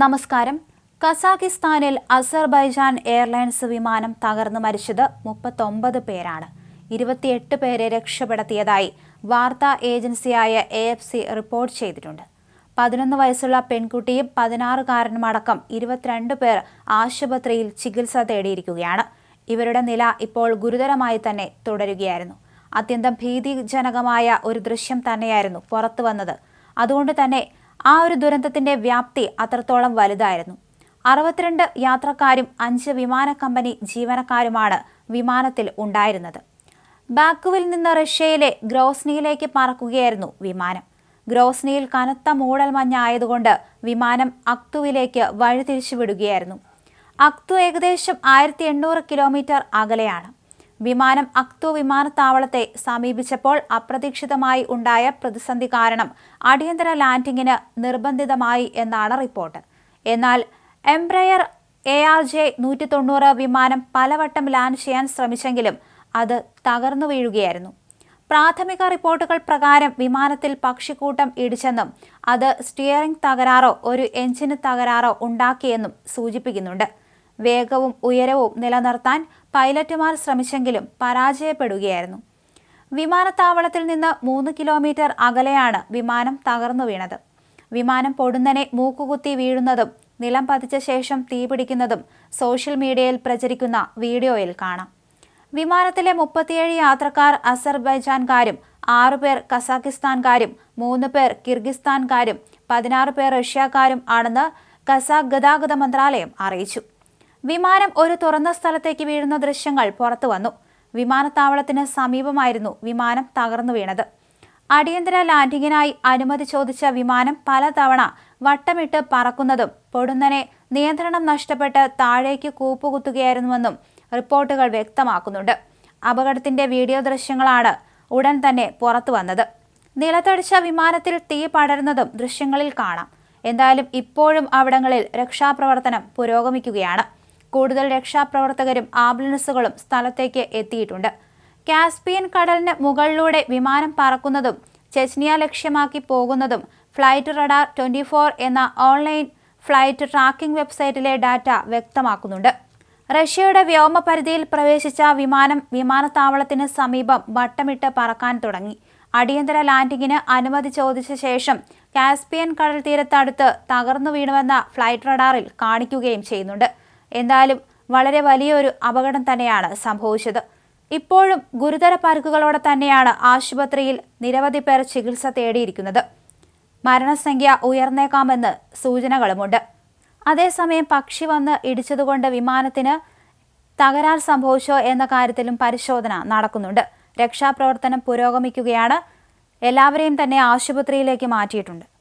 നമസ്കാരം. കസാഖിസ്ഥാനിൽ Azerbaijan airlines വിമാനം തകർന്നു മരിച്ചത് മുപ്പത്തൊമ്പത് പേരാണ്. ഇരുപത്തിയെട്ട് പേരെ രക്ഷപ്പെടുത്തിയതായി വാർത്താ ഏജൻസിയായ എ എഫ് സി റിപ്പോർട്ട് ചെയ്തിട്ടുണ്ട്. പതിനൊന്ന് വയസ്സുള്ള പെൺകുട്ടിയും പതിനാറുകാരനുമടക്കം ഇരുപത്തിരണ്ട് പേർ ആശുപത്രിയിൽ ചികിത്സ തേടിയിരിക്കുകയാണ്. ഇവരുടെ നില ഇപ്പോൾ ഗുരുതരമായി തന്നെ തുടരുകയായിരുന്നു. അത്യന്തം ഭീതിജനകമായ ഒരു ദൃശ്യം തന്നെയായിരുന്നു പുറത്തു വന്നത് അതുകൊണ്ട് തന്നെ ആ ഒരു ദുരന്തത്തിന്റെ വ്യാപ്തി അത്രത്തോളം വലുതായിരുന്നു. അറുപത്തിരണ്ട് യാത്രക്കാരും അഞ്ച് വിമാന കമ്പനി ജീവനക്കാരുമാണ് വിമാനത്തിൽ ഉണ്ടായിരുന്നത്. ബാക്കുവിൽ നിന്ന് റഷ്യയിലെ ഗ്രോസ്നിയിലേക്ക് പറക്കുകയായിരുന്നു വിമാനം. ഗ്രോസ്നിയിൽ കനത്ത മൂടൽ മഞ്ഞായതുകൊണ്ട് വിമാനം അക്തുവിലേക്ക് വഴിതിരിച്ചു വിടുകയായിരുന്നു അക്തു ഏകദേശം ആയിരത്തി എണ്ണൂറ് കിലോമീറ്റർ അകലെയാണ്. വിമാനം അക്തു വിമാനത്താവളത്തെ സമീപിച്ചപ്പോൾ അപ്രതീക്ഷിതമായി ഉണ്ടായ പ്രതിസന്ധി കാരണം അടിയന്തര ലാൻഡിങ്ങിന് നിർബന്ധിതമായി എന്നാണ് റിപ്പോർട്ട്. എന്നാൽ എംബ്രയർ എ ആർ ജെ നൂറ്റി തൊണ്ണൂറ് വിമാനം പലവട്ടം ലാൻഡ് ചെയ്യാൻ ശ്രമിച്ചെങ്കിലും അത് തകർന്നു വീഴുകയായിരുന്നു. പ്രാഥമിക റിപ്പോർട്ടുകൾ പ്രകാരം വിമാനത്തിൽ പക്ഷിക്കൂട്ടം ഇടിച്ചെന്നും അത് സ്റ്റിയറിംഗ് തകരാറോ ഒരു എഞ്ചിന് തകരാറോ ഉണ്ടാക്കിയെന്നും സൂചിപ്പിക്കുന്നുണ്ട്. വേഗവും ഉയരവും നിലനിർത്താൻ പൈലറ്റുമാർ ശ്രമിച്ചെങ്കിലും പരാജയപ്പെടുകയായിരുന്നു. വിമാനത്താവളത്തിൽ നിന്ന് മൂന്ന് കിലോമീറ്റർ അകലെയാണ് വിമാനം തകർന്നു വീണത്. വിമാനം പൊടുന്നനെ മൂക്കുകുത്തി വീഴുന്നതും നിലം പതിച്ച ശേഷം തീപിടിക്കുന്നതും സോഷ്യൽ മീഡിയയിൽ പ്രചരിക്കുന്ന വീഡിയോയിൽ കാണാം. വിമാനത്തിലെ മുപ്പത്തിയേഴ് യാത്രക്കാർ അസർബൈജാൻകാരും ആറുപേർ കസാഖിസ്ഥാൻകാരും മൂന്ന് പേർ കിർഗിസ്ഥാൻകാരും പതിനാറ് പേർ റഷ്യക്കാരും ആണെന്ന് കസാഖ് ഗതാഗത മന്ത്രാലയം അറിയിച്ചു. വിമാനം ഒരു തുറന്ന സ്ഥലത്തേക്ക് വീഴുന്ന ദൃശ്യങ്ങൾ പുറത്തു വന്നു. വിമാനത്താവളത്തിന് സമീപമായിരുന്നു വിമാനം തകർന്നു വീണത്. അടിയന്തര ലാൻഡിങ്ങിനായി അനുമതി ചോദിച്ച വിമാനം പലതവണ വട്ടമിട്ട് പറക്കുന്നതും പൊടുന്നനെ നിയന്ത്രണം നഷ്ടപ്പെട്ട് താഴേക്ക് കൂപ്പുകുത്തുകയായിരുന്നുവെന്നും റിപ്പോർട്ടുകൾ വ്യക്തമാക്കുന്നുണ്ട്. അപകടത്തിന്റെ വീഡിയോ ദൃശ്യങ്ങളാണ് ഉടൻ തന്നെ പുറത്തു വന്നത്. നിലത്തടിച്ച വിമാനത്തിൽ തീ പടരുന്നതും ദൃശ്യങ്ങളിൽ കാണാം. എന്തായാലും ഇപ്പോഴും അവിടങ്ങളിൽ രക്ഷാപ്രവർത്തനം പുരോഗമിക്കുകയാണ്. കൂടുതൽ രക്ഷാപ്രവർത്തകരും ആംബുലൻസുകളും സ്ഥലത്തേക്ക് എത്തിയിട്ടുണ്ട്. കാസ്പിയൻ കടലിന് മുകളിലൂടെ വിമാനം പറക്കുന്നതും ചെച്നിയ ലക്ഷ്യമാക്കി പോകുന്നതും ഫ്ലൈറ്റ് റഡാർ ട്വന്റി ഫോർ എന്ന ഓൺലൈൻ ഫ്ലൈറ്റ് ട്രാക്കിംഗ് വെബ്സൈറ്റിലെ ഡാറ്റ വ്യക്തമാക്കുന്നുണ്ട്. റഷ്യയുടെ വ്യോമപരിധിയിൽ പ്രവേശിച്ച വിമാനം വിമാനത്താവളത്തിന് സമീപം വട്ടമിട്ട് പറക്കാൻ തുടങ്ങി. അടിയന്തര ലാൻഡിങ്ങിന് അനുമതി ചോദിച്ച ശേഷം കാസ്പിയൻ കടൽ തീരത്തടുത്ത് തകർന്നു വീണുവെന്ന ഫ്ലൈറ്റ് റഡാറിൽ കാണിക്കുകയും ചെയ്യുന്നുണ്ട്. എന്തായാലും വളരെ വലിയൊരു അപകടം തന്നെയാണ് സംഭവിച്ചത്. ഇപ്പോഴും ഗുരുതര പരുക്കുകളോടെ തന്നെയാണ് ആശുപത്രിയിൽ നിരവധി പേർ ചികിത്സ തേടിയിരിക്കുന്നത്. മരണസംഖ്യ ഉയർന്നേക്കാമെന്ന് സൂചനകളുമുണ്ട്. അതേസമയം പക്ഷി വന്ന് ഇടിച്ചതുകൊണ്ട് വിമാനത്തിന് തകരാർ സംഭവിച്ചോ എന്ന കാര്യത്തിലും പരിശോധന നടക്കുന്നുണ്ട്. രക്ഷാപ്രവർത്തനം പുരോഗമിക്കുകയാണ്. എല്ലാവരെയും തന്നെ ആശുപത്രിയിലേക്ക് മാറ്റിയിട്ടുണ്ട്.